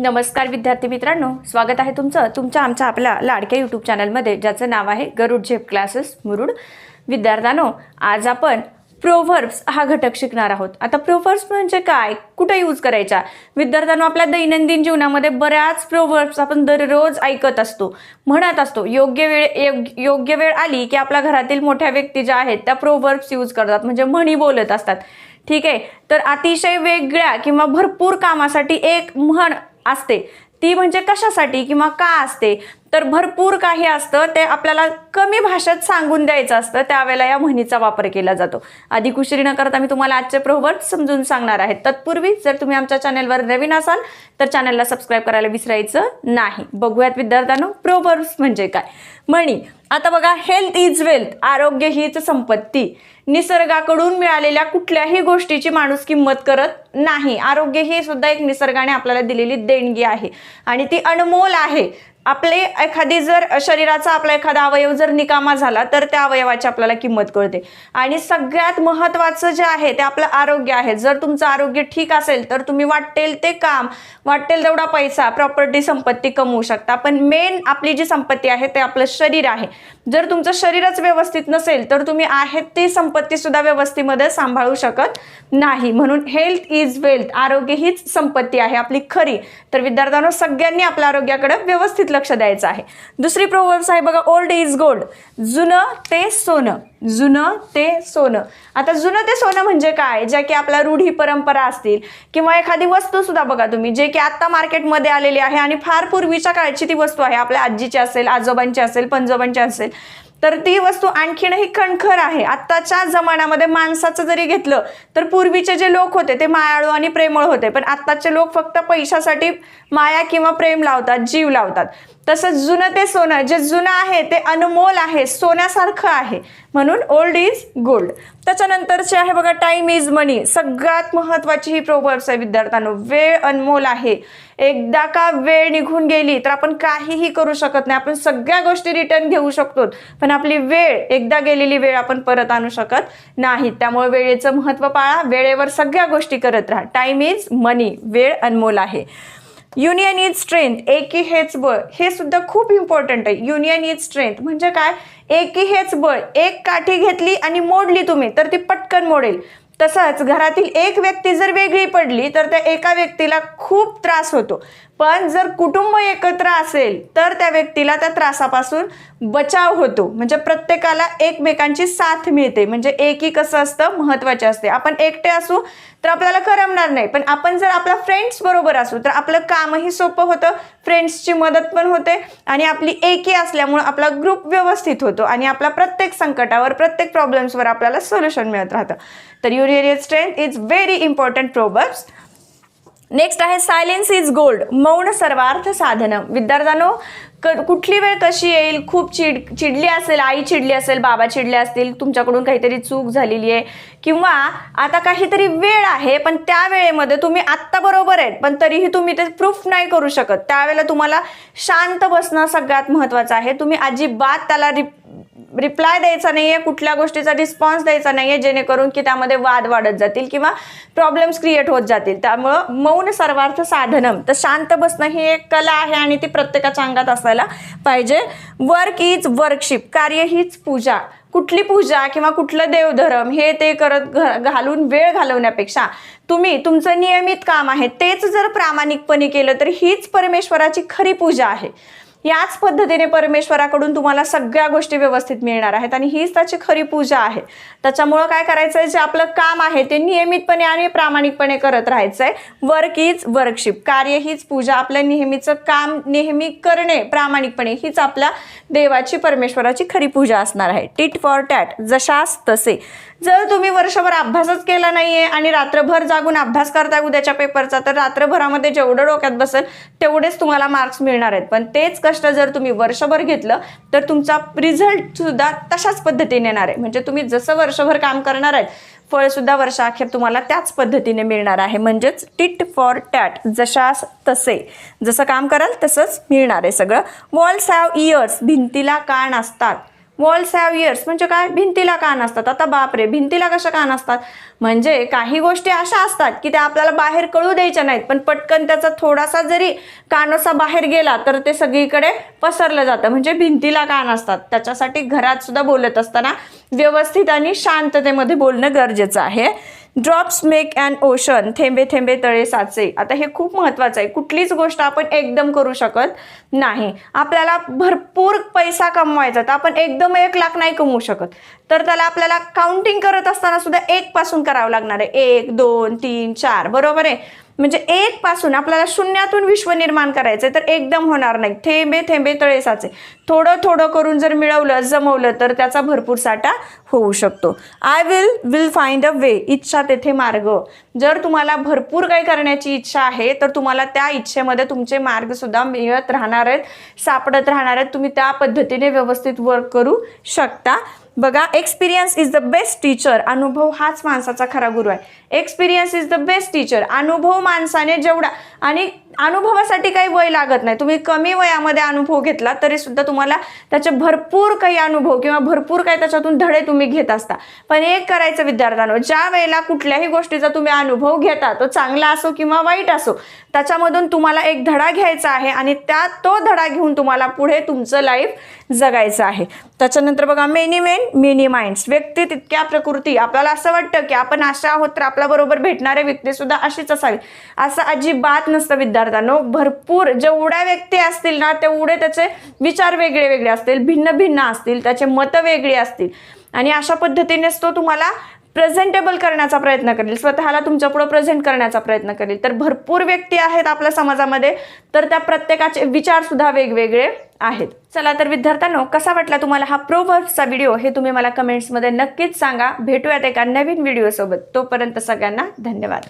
नमस्कार विद्यार्थी मित्रांनो स्वागत आहे तुमचं. तुमच्या आमच्या आपल्या लाडक्या यूट्यूब चॅनलमध्ये ज्याचं नाव आहे गरुड झेप क्लासेस मुरुड. विद्यार्थ्यानो आज आपण प्रोव्हर्ब्स हा घटक शिकणार आहोत. आता प्रोव्हर्ब्स म्हणजे काय? कुठे यूज करायच्या? विद्यार्थ्यांनो आपल्या दैनंदिन जीवनामध्ये बऱ्याच प्रोव्हर्ब्स आपण दररोज ऐकत असतो म्हणत असतो. योग्य वेळ योग्य वेळ आली की आपल्या घरातील मोठ्या व्यक्ती ज्या आहेत त्या प्रोव्हर्ब्स यूज करतात म्हणजे म्हणी बोलत असतात. ठीक आहे? तर अतिशय वेगळ्या किंवा भरपूर कामासाठी एक म्हण असते. ती म्हणजे कशासाठी किंवा का असते? तर भरपूर काही असतं ते आपल्याला कमी भाषेत सांगून द्यायचं असतं त्यावेळेला या म्हणीचा वापर केला जातो. अधिक उशिरी न करता मी तुम्हाला आजचे प्रोवर्ब समजून सांगणार आहे. तत्पूर्वी जर तुम्ही आमच्या चॅनलवर नवीन असाल तर चॅनलला सबस्क्राईब करायला विसरायचं नाही. बघूयात विद्यार्थ्यांनो प्रोवर्ब्स म्हणजे काय? म्हणी आता बघा हेल्थ इज वेल्थ आरोग्य हीच संपत्ती. निसर्गाकडून मिळालेल्या कुठल्याही गोष्टीची माणूस किंमत करत नाही. आरोग्य ही सुद्धा एक निसर्गाने आपल्याला दिलेली देणगी आहे. आणि ती अनमोल आहे. आपले एखादी जर शरीराचा आपला एखादा अवयव जर निकामा झाला तर त्या अवयवाची आपल्याला किंमत कळते. आणि सगळ्यात महत्त्वाचं जे आहे ते आपलं आरोग्य आहे. जर तुमचं आरोग्य ठीक असेल तर तुम्ही वाटेल ते काम वाटेल तेवढा पैसा प्रॉपर्टी संपत्ती कमवू शकता. पण मेन आपली जी संपत्ती आहे ते आपलं शरीर आहे. जर तुमचं शरीरच व्यवस्थित नसेल तर तुम्ही आहेत ती संपत्ती सुद्धा व्यवस्थेमध्ये सांभाळू शकत नाही. म्हणून हेल्थ इज वेल्थ आरोग्य हीच संपत्ती आहे आपली खरी. तर विद्यार्थ्यांना सगळ्यांनी आपल्या आरोग्याकडे व्यवस्थित लक्ष द्यायचं आहे. दुसरी प्रोवर्ब्स आहे बघा ओल्ड इज गोल्ड जुनं ते सोनं. जुनं ते सोनं. आता जुनं ते सोनं म्हणजे काय? ज्या की आपल्या रूढी परंपरा असतील. किंवा एखादी वस्तू सुद्धा बघा तुम्ही जे की आता मार्केटमध्ये आलेली आहे आणि फार पूर्वीच्या काळची ती वस्तू आहे. आपल्या आजीची असेल आजोबांची असेल पंजोबांची असेल. तर ती वस्तू आणखीनही कणखर आहे. आत्ताच्या जमान्यामध्ये माणसाचं जरी घेतलं तर पूर्वीचे जे लोक होते ते मायाळू आणि प्रेमळ होते. पण आत्ताचे लोक फक्त पैशासाठी माया किंवा प्रेम लावतात जीव लावतात. तसंच जुनं ते सोनं जे जुनं आहे ते अनमोल आहे सोन्यासारखं आहे. म्हणून ओल्ड इज गोल्ड त्याच्यानंतरचे आहे बघा टाइम इज मनी सगळ्यात महत्वाची ही प्रोवर्ब्स आहे विद्यार्थ्यांनो. वेळ अनमोल आहे. एकदा का वेळ निघून गेली तर आपण काहीही करू शकत नाही. आपण सगळ्या गोष्टी रिटर्न घेऊ शकतो. पण आपली वेळ एकदा गेलेली वेळ आपण परत आणू शकत नाही. त्यामुळे वेळेचं महत्त्व पाळा. वेळेवर सगळ्या गोष्टी करत राहा. टाइम इज मनी वेळ अनमोल आहे. युनियन इज स्ट्रेंथ एकी हेच बळ हे सुद्धा खूप इम्पॉर्टंट आहे. युनियन इज स्ट्रेंथ म्हणजे काय? एकी हेच बळ एक काठी घेतली आणि मोडली तुम्ही तर ती पटकन मोडेल. तसंच घरातील एक व्यक्ती जर वेगळी पडली तर त्या एका व्यक्तीला खूप त्रास होतो. पण जर कुटुंब एकत्र असेल तर त्या व्यक्तीला त्या त्रासापासून बचाव होतो. म्हणजे प्रत्येकाला एकमेकांची साथ मिळते. म्हणजे एकी कसं असतं महत्त्वाचे असते. आपण एकटे असू तर आपल्याला करमणार नाही. पण आपण जर आपल्या फ्रेंड्स बरोबर असू तर आपलं कामही सोपं होतं. फ्रेंड्सची मदत पण होते आणि आपली एकी असल्यामुळं आपला ग्रुप व्यवस्थित होतो आणि आपल्या प्रत्येक संकटावर प्रत्येक प्रॉब्लेम्सवर आपल्याला सोल्युशन मिळत राहतं. तर union strength is very important proverbs next आहे सायलेन्स इज गोल्ड मौन सर्वार्थ साधनं. विद्यार्थ्यांनो क कुठली वेळ कशी येईल? खूप चिड चिडली असेल आई चिडली असेल बाबा चिडले असतील तुमच्याकडून काहीतरी चूक झालेली आहे. किंवा आता काहीतरी वेळ आहे पण त्या वेळेमध्ये तुम्ही आत्ता बरोबर आहेत पण तरीही तुम्ही ते प्रूफ नाही करू शकत. त्यावेळेला तुम्हाला शांत बसणं सगळ्यात महत्त्वाचं आहे. तुम्ही अजिबात त्याला रिप रिप्लाय द्यायचा नाहीये कुठल्या गोष्टीचा रिस्पॉन्स द्यायचा नाहीये जेणेकरून की त्यामध्ये वाद वाढत जातील किंवा प्रॉब्लेम्स क्रिएट होत जातील. त्यामुळं मौन सर्वार्थ साधनम. तर शांत बसणं ही एक कला आहे आणि ती प्रत्येकाच्या अंगात असायला पाहिजे. वर्क इज वर्कशिप कार्य हीच पूजा. कुठली पूजा किंवा कुठलं देवधर्म हे ते करत घालून वेळ घालवण्यापेक्षा तुम्ही तुमचं नियमित काम आहे तेच जर प्रामाणिकपणे केलं तर हीच परमेश्वराची खरी पूजा आहे. याच पद्धतीने परमेश्वराकडून तुम्हाला सगळ्या गोष्टी व्यवस्थित मिळणार आहेत आणि हीच त्याची खरी पूजा आहे. त्याच्यामुळं काय करायचं आहे जे आपलं काम आहे ते नियमितपणे आणि प्रामाणिकपणे करत राहायचं आहे वर्क इज वर्कशिप कार्य हीच पूजा. आपलं नेहमीचं काम नेहमी करणे प्रामाणिकपणे हीच आपल्या देवाची परमेश्वराची खरी पूजा असणार आहे. Tit for tat. जशास तसे. जर तुम्ही वर्षभर अभ्यासच केला नाही आहे आणि रात्रभर जागून अभ्यास करताय उद्याच्या पेपरचा तर रात्रभरामध्ये जेवढं डोक्यात बसेल तेवढेच तुम्हाला मार्क्स मिळणार आहेत. पण तेच कष्ट जर तुम्ही वर्षभर घेतलं तर तुमचा रिझल्ट सुद्धा तशाच पद्धतीने येणार आहे. म्हणजे तुम्ही जसं वर्षभर काम करणार आहेत फळ सुद्धा वर्षाअखेर तुम्हाला त्याच पद्धतीने मिळणार आहे. म्हणजेच टिट फॉर टॅट जशास तसे. जसं काम कराल तसंच मिळणार आहे सगळं. वॉल्स हॅव इयर्स भिंतीला कान असतात. वॉल्स हॅव इयर्स म्हणजे काय? भिंतीला कान असतात. आता बापरे भिंतीला कशा कान असतात? म्हणजे काही गोष्टी अशा असतात की त्या आपल्याला बाहेर कळू द्यायच्या नाहीत. पण पटकन त्याचा थोडासा जरी कानोसा बाहेर गेला तर ते सगळीकडे पसरलं जातं. म्हणजे भिंतीला कान असतात. त्याच्यासाठी घरात सुद्धा बोलत असताना व्यवस्थित आणि शांततेमध्ये बोलणं गरजेचं आहे. ड्रॉप्स मेक अँड ओशन थेंबे थेंबे तळे साचे. आता हे खूप महत्त्वाचं आहे. कुठलीच गोष्ट आपण एकदम करू शकत नाही. आपल्याला भरपूर पैसा कमवायचा तर आपण एकदम एक लाख नाही कमवू शकत. तर त्याला आपल्याला काउंटिंग करत असताना सुद्धा एक पासून करावं लागणार आहे. एक दोन तीन चार. बरोबर आहे? म्हणजे एक पासून आपल्याला शून्यातून विश्व निर्माण करायचंय तर एकदम होणार नाही. थेंबे थेंबे तळे साचे थोडं थोडं करून जर मिळवलं जमवलं तर त्याचा भरपूर साठा होऊ शकतो. I will will find a way इच्छा तेथे मार्ग. जर तुम्हाला भरपूर काही करण्याची इच्छा आहे तर तुम्हाला त्या इच्छेमध्ये तुमचे मार्ग सुद्धा मिळत राहणार आहेत सापडत राहणार आहेत. तुम्ही त्या पद्धतीने व्यवस्थित वर्क करू शकता. बघा experience is the best teacher अनुभव हाच माणसाचा खरा गुरु आहे. Experience is the best teacher अनुभव माणसाने जेवढा आणि अनुभवासाठी काही वय लागत नाही. तुम्ही कमी वयामध्ये अनुभव घेतला तरी सुद्धा तुम्हाला त्याचे भरपूर काही अनुभव किंवा भरपूर काही त्याच्यातून धडे तुम्ही घेत असता. पण एक करायचं विद्यार्थ्यांनो ज्या वेळेला कुठल्याही गोष्टीचा तुम्ही अनुभव घेता तो चांगला असो किंवा वाईट असो त्याच्यामधून तुम्हाला एक धडा घ्यायचा आहे आणि त्यात तो धडा घेऊन तुम्हाला पुढे तुमचं लाईफ जगायचं आहे. त्याच्यानंतर बघा मेनी मेन मेनी माइंड्स व्यक्ती तितक्या प्रकृती. आपल्याला असं वाटतं की आपण अशा आहोत तर आपल्याबरोबर भेटणारे व्यक्ती सुद्धा अशीच असावी. असं अजिबात नसतं विद्यार्थी विद्यार्थ्यांनो भरपूर जेवढ्या व्यक्ती असतील ना तेवढे त्याचे विचार वेगळे वेगळे असतील भिन्न भिन्न असतील त्याचे मतं वेगळी असतील. आणि अशा पद्धतीनेच तो तुम्हाला प्रेझेंटेबल करण्याचा प्रयत्न करेल. स्वतःला तुमच्यापुढं प्रेझेंट करण्याचा प्रयत्न करेल. तर भरपूर व्यक्ती आहेत आपल्या समाजामध्ये तर त्या प्रत्येकाचे विचारसुद्धा वेगवेगळे आहेत. चला तर विद्यार्थ्यांनो कसा वाटला तुम्हाला हा प्रोवर्ब्सचा व्हिडिओ हे तुम्ही मला कमेंट्समध्ये नक्कीच सांगा. भेटूयात एका नवीन व्हिडिओसोबत तोपर्यंत सगळ्यांना धन्यवाद.